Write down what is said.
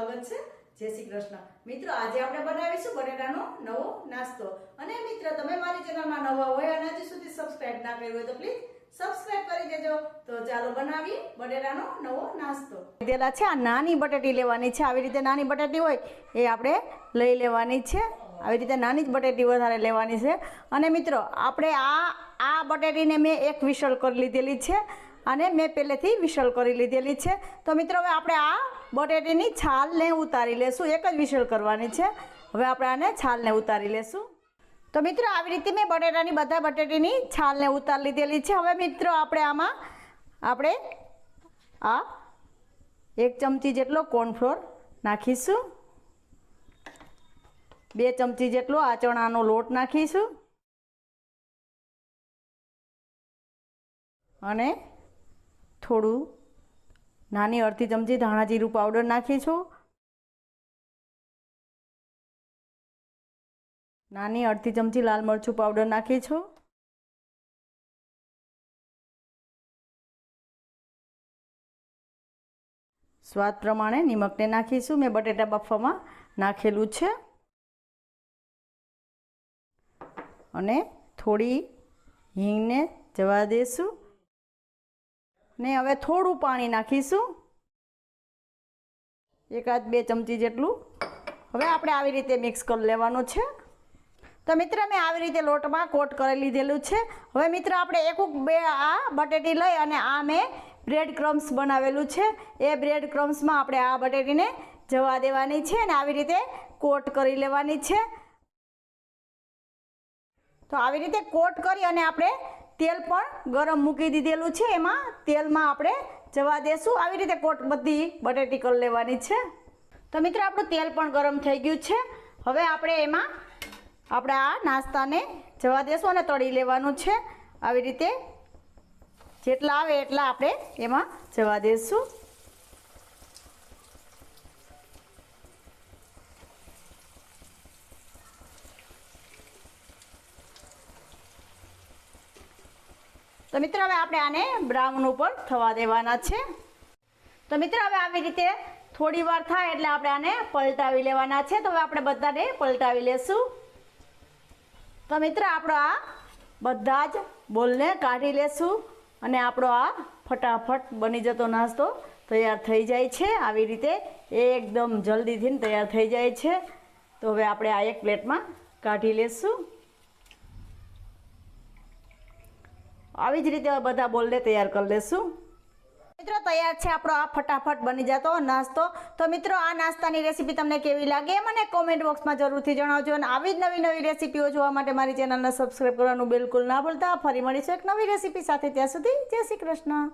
સ્વાગત છે. જય શ્રી કૃષ્ણ. મિત્રો, આજે આપણે બનાવીશું બટેટાનો નવો નાસ્તો. અને મિત્ર, તમે મારી ચેનલમાં નવા હોય અને હજી સુધી સબસ્ક્રાઇબ ના કર્યું હોય તો પ્લીઝ સબસ્ક્રાઇબ કરી દેજો. તો ચાલો બનાવીએ બટેટાનો નવો નાસ્તો. લીધેલા છે આ નાની બટેટી લેવાની છે. આવી રીતે નાની બટેટી હોય એ આપણે લઈ લેવાની છે. આવી રીતે નાની જ બટેટી વધારે લેવાની છે. અને મિત્રો, આપણે આ આ બટેટીને મેં એક વિસલ કરી લીધેલી છે. અને મેં પહેલેથી વિશલ કરી લીધેલી છે. તો મિત્રો, હવે આપણે આ બટેટીની છાલને ઉતારી લેશું. એક જ વિશલ કરવાની છે. હવે આપણે આને છાલને ઉતારી લેશું. તો મિત્રો, આવી રીતે મેં બટેટાની બધા બટેટીની છાલને ઉતારી લીધેલી છે. હવે મિત્રો, આપણે આમાં આપણે આ એક ચમચી જેટલો કોર્નફ્લોર નાખીશું. બે ચમચી જેટલો આ ચણાનો લોટ નાખીશું. અને થોડું નાની અડધી ચમચી ધાણા જીરું પાવડર નાખીશું નાની અડધી ચમચી લાલ મરચું પાવડર નાખીશું સ્વાદ પ્રમાણે નિમકને નાખીશું. મેં બટેટા બાફવામાં નાખેલું છે. અને થોડી હિંગને જવા દેશું. ને હવે થોડું પાણી નાખીશું. એકાદ બે ચમચી જેટલું. હવે આપણે આવી રીતે મિક્સ કરી લેવાનું છે. તો મિત્ર, મેં આવી રીતે લોટમાં કોટ કરી લીધેલું છે. હવે મિત્ર, આપણે એક બે આ બટેટી લઈ અને આ મેં બ્રેડ ક્રમ્સ બનાવેલું છે. એ બ્રેડ ક્રમ્સમાં આપણે આ બટેટીને જવા દેવાની છે અને આવી રીતે કોટ કરી લેવાની છે. તો આવી રીતે કોટ કરી અને આપણે તેલ પણ ગરમ મૂકી દીધેલું છે. એમાં તેલમાં આપણે જવા દેશું. આવી રીતે કોટ બધી બટેટી કરી લેવાની છે. તો મિત્રો, આપણું તેલ પણ ગરમ થઈ ગયું છે. હવે આપણે એમાં આપણે આ નાસ્તાને જવા દેશું અને તળી લેવાનું છે. આવી રીતે જેટલા આવે એટલા આપણે એમાં જવા દઈશું તો મિત્રો હવે આપણે આને બ્રાઉન ઉપર થવા દેવાના છે. તો મિત્રો હવે આવી રીતે થોડી વાર થાય એટલે આપણે આને પલટાવી લેવાના છે. તો હવે આપણે બધાને પલટાવી લેશું. તો મિત્રો આપણો આ બધા જ બોલને કાઢી લેશું અને આપણો આ ફટાફટ બની જતો નાસ્તો તૈયાર થઈ જાય છે. આવી રીતે એકદમ જલ્દીથી તૈયાર થઈ જાય છે. તો હવે આપણે આ એક પ્લેટમાં કાઢી લેશું. આવી જ રીતે બધા બોલને તૈયાર કરી લેશું. મિત્રો, તૈયાર છે આપણો આ ફટાફટ બની જતો નાસ્તો. તો મિત્રો, આ નાસ્તાની રેસીપી તમને કેવી લાગે મને કોમેન્ટ બોક્સમાં જરૂરથી જણાવજો અને આવી જ નવી નવી રેસીપીઓ જોવા માટે મારી ચેનલને સબસ્ક્રાઈબ કરવાનું બિલકુલ ના ભૂલતા. ફરી મળીશું એક નવી રેસીપી સાથે. ત્યાં સુધી જય શ્રી કૃષ્ણ.